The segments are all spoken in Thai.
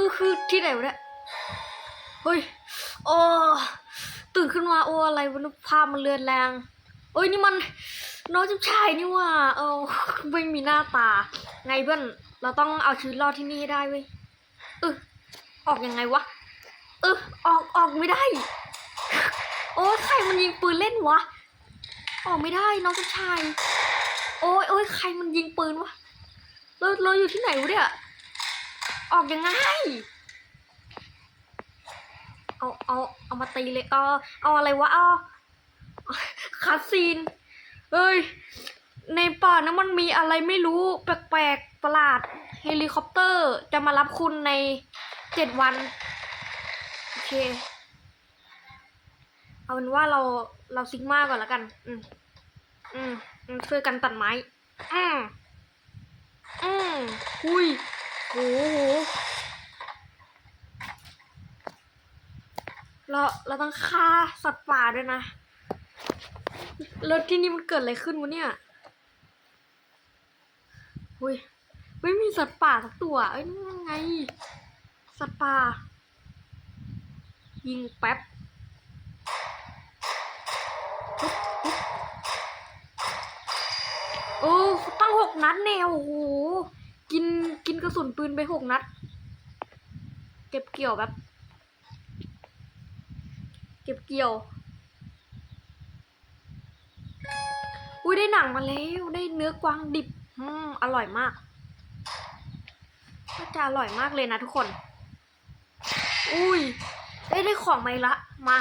คือคือที่ไหนวะเนี่ยเฮ้ยโอ้ตื่นขึ้นมาโอ้อะไรวะนี่ยภาพมันเลือนแรงเอ้ยนี่มันน้องเจ้าชายนี่ว่าเออไม่มีหน้าตา ไงเพื่อนเราต้องเอาชีวิตรอดที่นี่ให้ได้เว้ยเออออกยังไงวะเออออกออกไม่ได้ โอ้ใครมันยิงปืนเล่นวะ ออกไม่ได้น้องเจ้าชาย โอ้ยโอ้ยใครมันยิงปืนวะเราเราอยู่ที่ไหนวะเนี่ย ออกยังไง เอาเอาเอามาตีเลยเอาเอาอะไรวะเอาคาซีนเอ้ย ในป่านั้นมันมีอะไรไม่รู้แปลกๆประหลาด เฮลิคอปเตอร์จะมารับคุณในเจ็ดวัน โอเค เอาเป็นว่าเราเราซิกมาก่อนแล้วกัน อืมอืมช่วยกันตัดไม้ อืมอืมหุย หโหเราเราต้องฆ่าสัตว์ป่าด้วยนะแล้วที่นี่มันเกิดอะไรขึ้นวะเนี่ยหุยไม่มีสัตว์ป่าสักตัว เอ้ยนี่ยังไง สัตว์ป่า ยิงแป๊บปุ๊บปุ๊บโอ้ตั้งหกนัดแนวโอ้โห กินกินกระสุนปืนไปหกนัด เก็บเกี่ยวแบบ เก็บเกี่ยว อุ้ยได้หนังมาแล้ว ได้เนื้อกวางดิบ อืมอร่อยมากน่าจะอร่อยมากเลยนะทุกคน อุ้ยได้ได้ของมาอีกละ มา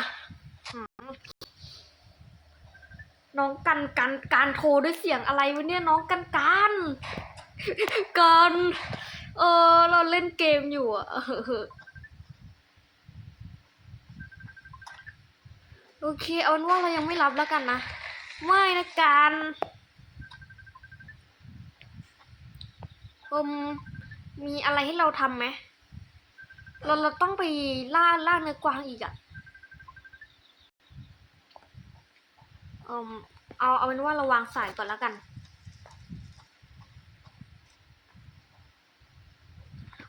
น้องกันกันการโทรด้วยเสียงอะไรวะเนี่ยน้องกันกัน กันเออเราเล่นเกมอยู่อะโอเค เอาเป็นว่าเรายังไม่รับแล้วกันนะ ไม่นะกันอืมมีอะไรให้เราทำไหมเราเราต้องไปล่าล่าเนื้อกวางอีกอะอืมเอาเอาเป็นว่าเราวางสายก่อนแล้วกัน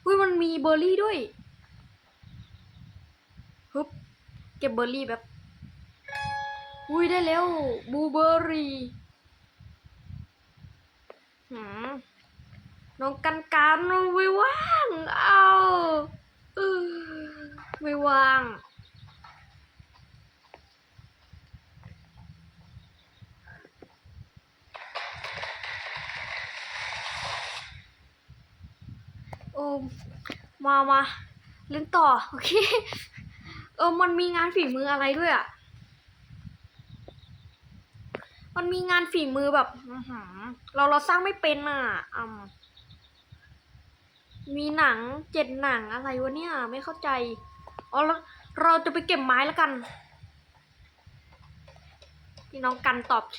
อุ้ย มีเบอร์รี่ด้วยฮึบเก็บเบอร์รี่แบบ อุ้ยได้แล้วบลูเบอร์รี่หืมน้องกันการไม่ว่าง เอาไม่ว่าง โอ้มามาเล่นต่อ โอเค เออ มันมีงานฝีมืออะไรด้วยอะ มันมีงานฝีมือแบบเราเราสร้างไม่เป็นอะอืมมีหนังเจ็ดหนังอะไรวะเนี่ย ไม่เข้าใจ อ๋อเราเราจะไปเก็บไม้แล้วกันพี่น้องกันตอบเค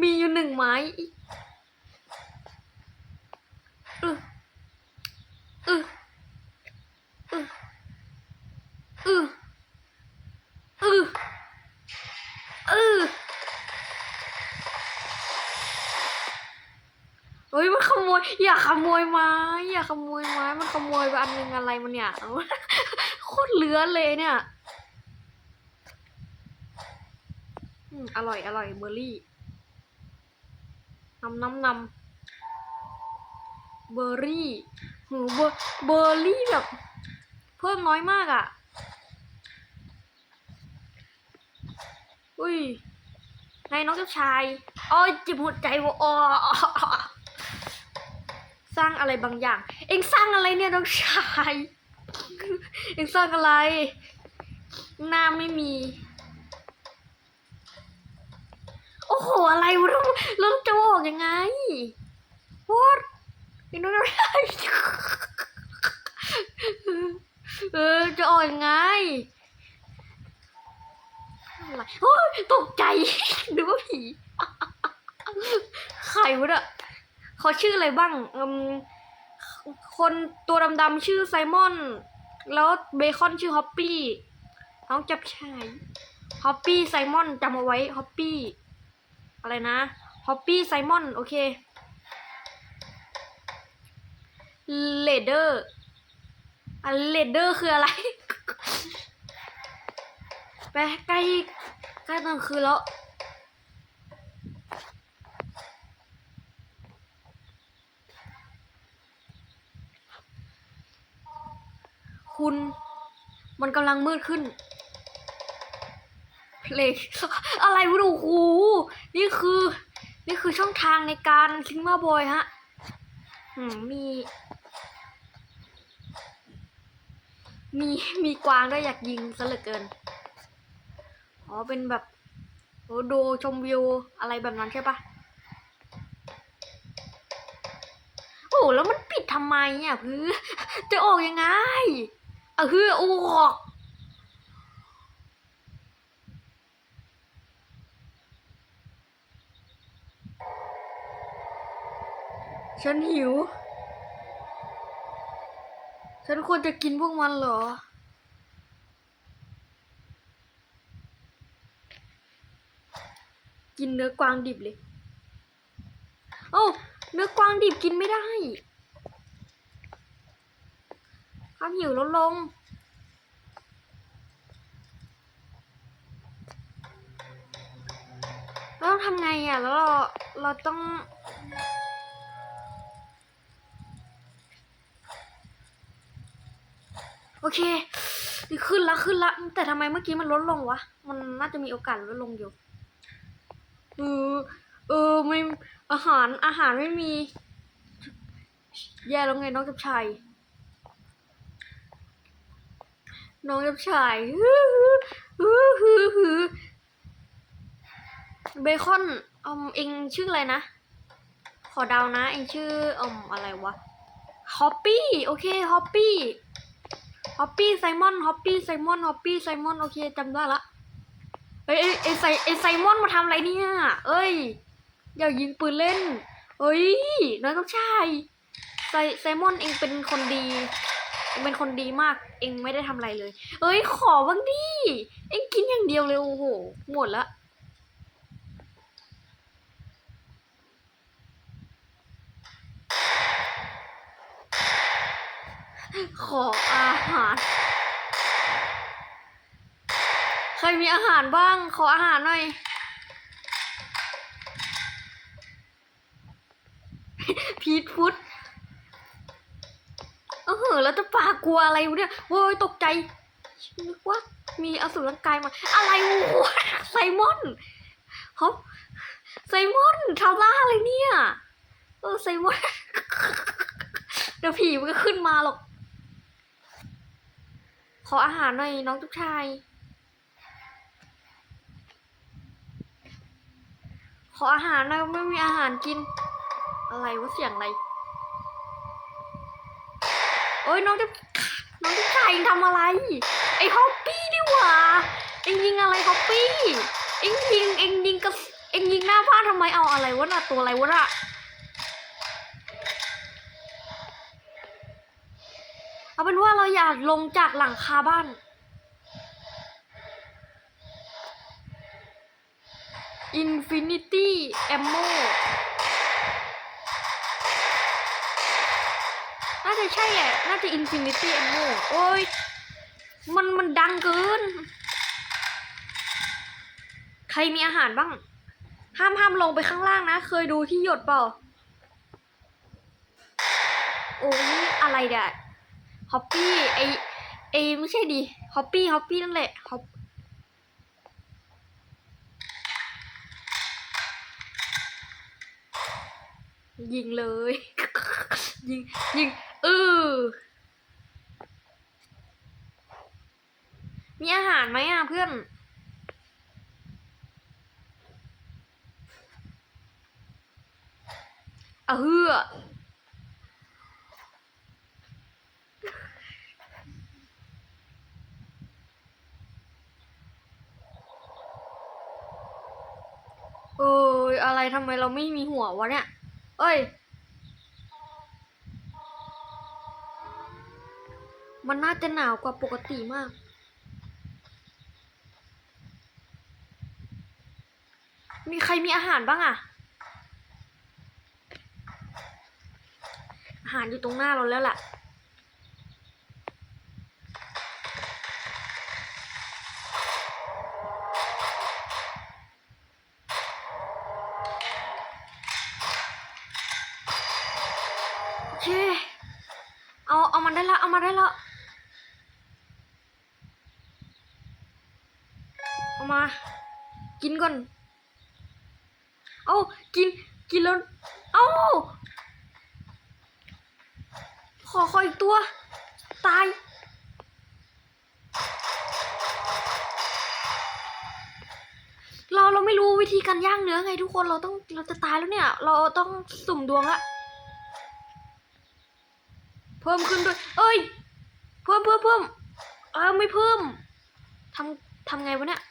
มีอยู่หนึ่งไม้อีกเออเออเออเออเออเออเฮ้ยมันขโมย อย่าขโมยไม้อย่าขโมยไม้มันขโมยไปอันนึงอะไรมันเนี่ยโคตรเลือเลยเนี่ยอืมอร่อยอร่อยเบอร์รี่นำนำนำ เบอร์รี่หูเบอร์เบอร์รี่แบบ เพิ่มน้อยมากอะ่ะ อุ้ยไงน้องเจ้าชายอ้อยจิบหัวใจวะอ๋อสร้างอะไรบางอย่าง เอ็งสร้างอะไรเนี่ยน้องชาย เอ็งสร้างอะไร หน้าไม่มี โอ้โห อะไรวะเราเราจะออกยังไง อีน้องชายเออจะอ่อกยังไงไโอ้ยตกใจนึกว่าผีใครวะเนี่ยเขาชื่ออะไรบ้างคนตัวดำๆชื่อไซมอน แล้วเบคอนชื่อฮอปปี้น้องจับชายฮอปปี้ไซมอนจำเอาไว้ฮอปปี้อะไรนะฮอปปี้ไซมอนโอเค เลเดอร์อันเลเดอร์คืออะไร ไปใกล้ใกล้ตอนคืนแล้ว คุณมันกำลังมืดขึ้น เพลงอะไรวะโอ้โหนี่คือ นี่คือช่องทางในการซิงมาบอยฮะ อืมมี มีมีกวางด้วยอยากยิงซะเหลือเกิน อ๋อเป็นแบบโอ้ดูชมวิวอะไรแบบนั้นใช่ปะโอ้แล้วมันปิดทำไมอะเพื่อจะออกยังไงเออเพื่อออก ฉันหิว ฉันควรจะกินพวกมันเหรอ กินเนื้อกวางดิบเลยโอ้า เนื้อกวางดิบกินไม่ได้ความหิวลดลง แล้วทำไงอะ แล้วเรา เราต้อง โอเค นี่ขึ้นละขึ้นละ แต่ทำไมเมื่อกี้มันลดลงวะ มันน่าจะมีโอกาสลดลงอยู่ เออ เออ ไม่ อาหาร อาหารไม่มี แย่แล้วไงน้องกับชาย น้องกับชายฮือฮือฮือฮือเบคอนอมเองชื่ออะไรนะ ขอเดานะ เองชื่ออมอะไรวะ ฮอปปี้ โอเค ฮอปปี้ อปปี้ไซมอนฮอปปี้ไซมอนฮอปปี้ไซมอนโอเคจำได้ละเอ้ยเอ้ยไซเอ้ยไซมอนมาทำอะไรเนี่ย เอ้ย อย่ายิงปืนเล่น เอ้ยน้อยกับชายไซไซมอนเองเป็นคนดีเองเป็นคนดีมาก เองไม่ได้ทำอะไรเลย เอ้ยขอบ้างดิ เองกินอย่างเดียวเลยโอ้โห หมดละ ขออาหาร ใครมีอาหารบ้าง ขออาหารหน่อย พีทฟุตเออแล้วจะปากลัวอะไรวะเนี่ยโว้ยตกใจนึกว่ามีอสุรกายมา อะไรวะไซมอนเขาไซมอนทำล่าอะไรเนี่ย เออไซมอน เดี๋ยวผีมันก็ขึ้นมาหรอก ออาหารหน่อยน้องทุกชาย ขออาหารหน่อยไม่มีอาหารกิน อะไรวะเสียงอะไร โอ้ยน้องจะน้องจะชายเองทำอะไร ไอ้ฮอปปี้นี่หว่า เอ็งยิงอะไรฮอปปี้ เอ็งยิง เอ็งยิงกับ เอ็งยิงหน้าบ้านทำไมเอาอะไรวะน่ะตัวอะไรวะน่ะ เอาเป็นว่าเราอยากลงจากหลังคาบ้าน Infinity Ammo น่าจะใช่แหละ น่าจะ Infinity Ammo โอ้ย มันมันดังเกิน ใครมีอาหารบ้าง ห้ามห้ามลงไปข้างล่างนะ เคยดูที่หยดเปล่า โอ้ยอะไรเดี่ย ฮอปปี้ไอไอไม่ใช่ดิฮอปปี้ฮอปปี้นั่นแหละฮอปยิงเลย ยิง ยิงเออมีอาหารไหมอะเพื่อนอะเฮือ เอ้ยอะไร ทำไมเราไม่มีหัววะเนี่ย เอ้ย มันน่าจะหนาวกว่าปกติมาก มีใครมีอาหารบ้างอะอาหารอยู่ตรงหน้าเราแล้วล่ะ มันได้ละ เอามาได้ละ เอามา กินก่อน เอากิน กินแล้ว เอาขอขออีกตัว ตาย เราเราไม่รู้วิธีการย่างเนื้อไงทุกคน เราต้อง เราจะตายแล้วเนี่ย เราต้องสุ่มดวงละ เพิ่มขึ้นด้วย เอ้ย เพิ่มเพิ่มเพิ่มเออไม่เพิ่มทำทำไงวะเนี่ย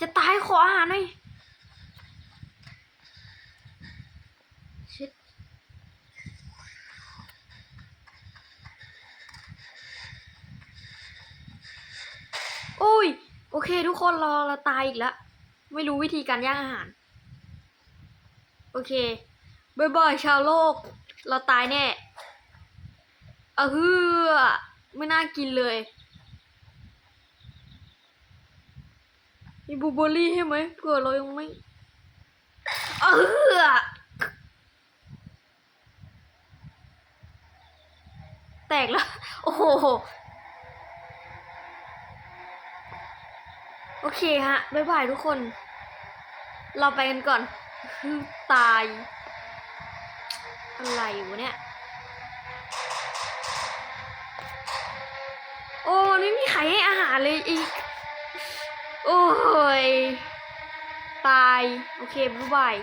จะตายขออาหารหน่อยชิดโอ้ย โอเค ทุกคนรอเราตายอีกแล้ว ไม่รู้วิธีการย่างอาหาร โอเคบายบายชาวโลก เราตายแน่เออฮือไม่น่ากินเลย มีบูเบอร์รี่ให้ไหมเผื่อเรายังไม่เออแตกแล้ว โอ้โห โอเคฮะ บ๊ายบายทุกคน เราไปกันก่อน ตาย อะไรวะเนี่ย โอ้มันไม่มีใครให้อาหารเลยอีก โอ้ย ตาย โอเคบ๊ายบาย